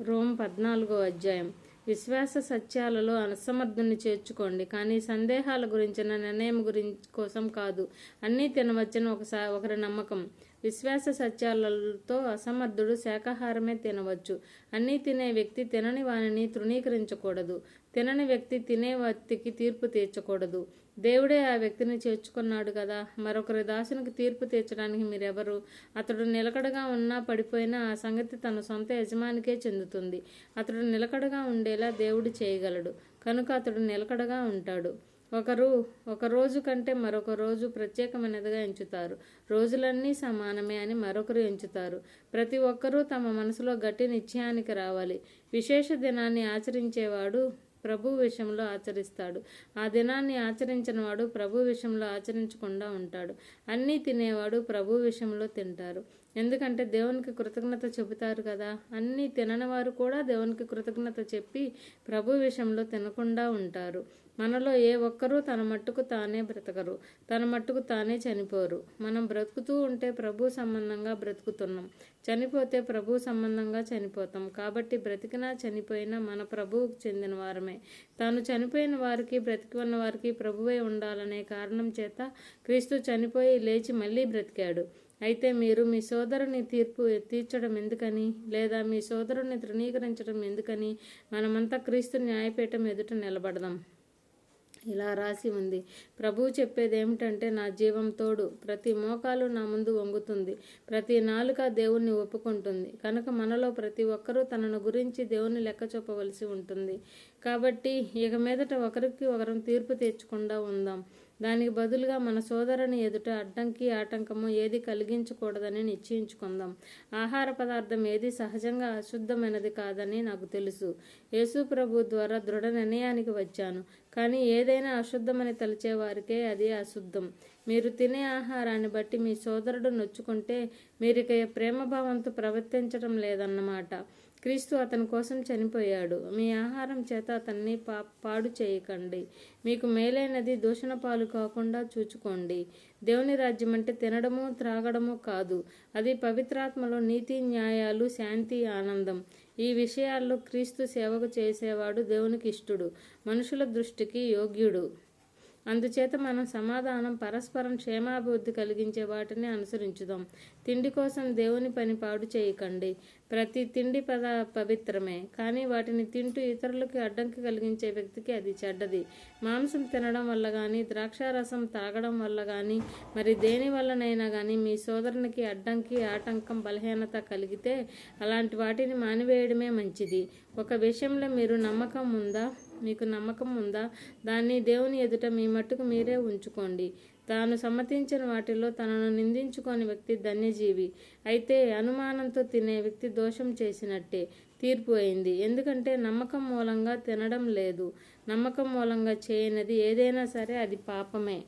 Rome పద్నాలుగో అధ్యాయం. విశ్వాస సత్యాలలో అనసమర్థుని చేర్చుకోండి. కానీ సందేహాల గురించిన నిర్ణయం గురించి కోసం కాదు. అన్నీ తినవచ్చని ఒకసారి ఒకరి నమ్మకం. విశ్వాస సత్యాలతో అసమర్థుడు శాకాహారమే తినవచ్చు. అన్నీ తినే వ్యక్తి తినని వానిని తృణీకరించకూడదు. తినని వ్యక్తి తినే వ్యక్తికి తీర్పు తీర్చకూడదు. దేవుడే ఆ వ్యక్తిని చేర్చుకున్నాడు కదా. మరొకరి దాసునికి తీర్పు తీర్చడానికి మీరెవరు? అతడు నిలకడగా ఉన్నా పడిపోయినా ఆ సంగతి తన సొంత యజమానికే చెందుతుంది. అతడు నిలకడగా ఉండేలా దేవుడు చేయగలడు. కనుక అతడు నిలకడగా ఉంటాడు. ఒకరు ఒక రోజు కంటే మరొక రోజు ప్రత్యేకమైనదిగా ఎంచుతారు. రోజులన్నీ సమానమే అని మరొకరు ఎంచుతారు. ప్రతి ఒక్కరూ తమ మనసులో గట్టి నిశ్చయానికి రావాలి. విశేష దినాన్ని ఆచరించేవాడు ప్రభు విషయంలో ఆచరిస్తాడు. ఆ దినాన్ని ఆచరించిన వాడు ప్రభు విషయంలో ఆచరించకుండా ఉంటాడు. అన్నీ తినేవాడు ప్రభు విషయంలో తింటారు. ఎందుకంటే దేవునికి కృతజ్ఞత చెబుతారు కదా. అన్నీ తినని వారు కూడా దేవునికి కృతజ్ఞత చెప్పి ప్రభు విషయంలో తినకుండా ఉంటారు. మనలో ఏ ఒక్కరూ తన మట్టుకు తానే బ్రతకరు. తన మట్టుకు తానే చనిపోరు. మనం బ్రతుకుతూ ఉంటే ప్రభు సంబంధంగా బ్రతుకుతున్నాం. చనిపోతే ప్రభు సంబంధంగా చనిపోతాం. కాబట్టి బ్రతికినా చనిపోయినా మన ప్రభువుకు చెందిన వారమే. తాను చనిపోయిన వారికి బ్రతికి ఉన్న వారికి ప్రభువే ఉండాలనే కారణం చేత క్రీస్తు చనిపోయి లేచి మళ్ళీ బ్రతికాడు. అయితే మీరు మీ సోదరుని తీర్పు తీర్చడం ఎందుకని? లేదా మీ సోదరుని తృణీకరించడం ఎందుకని? మనమంతా క్రీస్తు న్యాయపీఠం ఎదుట నిలబడదాం. ఇలా రాసి ఉంది. ప్రభువు చెప్పేది ఏమిటంటే నా జీవం తోడు ప్రతి మోకాలు నా ముందు వంగుతుంది. ప్రతి నాలుక దేవుణ్ణి ఒప్పుకుంటుంది. కనుక మనలో ప్రతి ఒక్కరూ తనను గురించి దేవుని లెక్క చూపవలసి ఉంటుంది. కాబట్టి ఇక మీదట ఒకరికి ఒకరం తీర్పు తెచ్చకుండా ఉందాం. దానికి బదులుగా మన సోదరుని ఎదుట అడ్డంకి ఆటంకము ఏది కలిగించకూడదని నిశ్చయించుకుందాం. ఆహార పదార్థం ఏది సహజంగా అశుద్ధమైనది కాదని నాకు తెలుసు. యేసు ప్రభు ద్వారా దృఢ నిర్ణయానికి వచ్చాను. కానీ ఏదైనా అశుద్ధమని తలిచే వారికే అది అశుద్ధం. మీరు తినే ఆహారాన్ని బట్టి మీ సోదరుడు నొచ్చుకుంటే మీరిక ప్రేమభావంతో ప్రవర్తించడం లేదన్నమాట. క్రీస్తు అతని కోసం చనిపోయాడు. మీ ఆహారం చేత అతన్ని పా పాడు చేయకండి. మీకు మేలైనది దూషణ పాలు కాకుండా చూచుకోండి. దేవుని రాజ్యం అంటే తినడము త్రాగడము కాదు. అది పవిత్రాత్మలో నీతి న్యాయాలు శాంతి ఆనందం. ఈ విషయాల్లో క్రీస్తు సేవకు చేసేవాడు దేవునికి ఇష్టుడు. మనుషుల దృష్టికి యోగ్యుడు. అందుచేత మనం సమాధానం పరస్పరం క్షేమాభివృద్ధి కలిగించే వాటిని అనుసరించుదాం. తిండి కోసం దేవుని పని పాడు చేయకండి. ప్రతి తిండి పద పవిత్రమే. కానీ వాటిని తింటూ ఇతరులకు అడ్డంకి కలిగించే వ్యక్తికి అది చెడ్డది. మాంసం తినడం వల్ల కానీ ద్రాక్షారసం తాగడం వల్ల కానీ మరి దేని వల్లనైనా కానీ మీ సోదరునికి అడ్డంకి ఆటంకం బలహీనత కలిగితే అలాంటి వాటిని మానివేయడమే మంచిది. ఒక విషయంలో మీరు నమ్మకం ఉందా? మీకు నమ్మకం ఉందా? దాన్ని దేవుని ఎదుట మీ మట్టుకు మీరే ఉంచుకోండి. తాను సమ్మతించిన వాటిలో తనను నిందించుకోని వ్యక్తి ధన్యజీవి. అయితే అనుమానంతో తినే వ్యక్తి దోషం చేసినట్టే తీర్పు అయింది. ఎందుకంటే నమ్మకం మూలంగా తినడం లేదు. నమ్మకం మూలంగా చేయనిది ఏదైనా సరే అది పాపమే.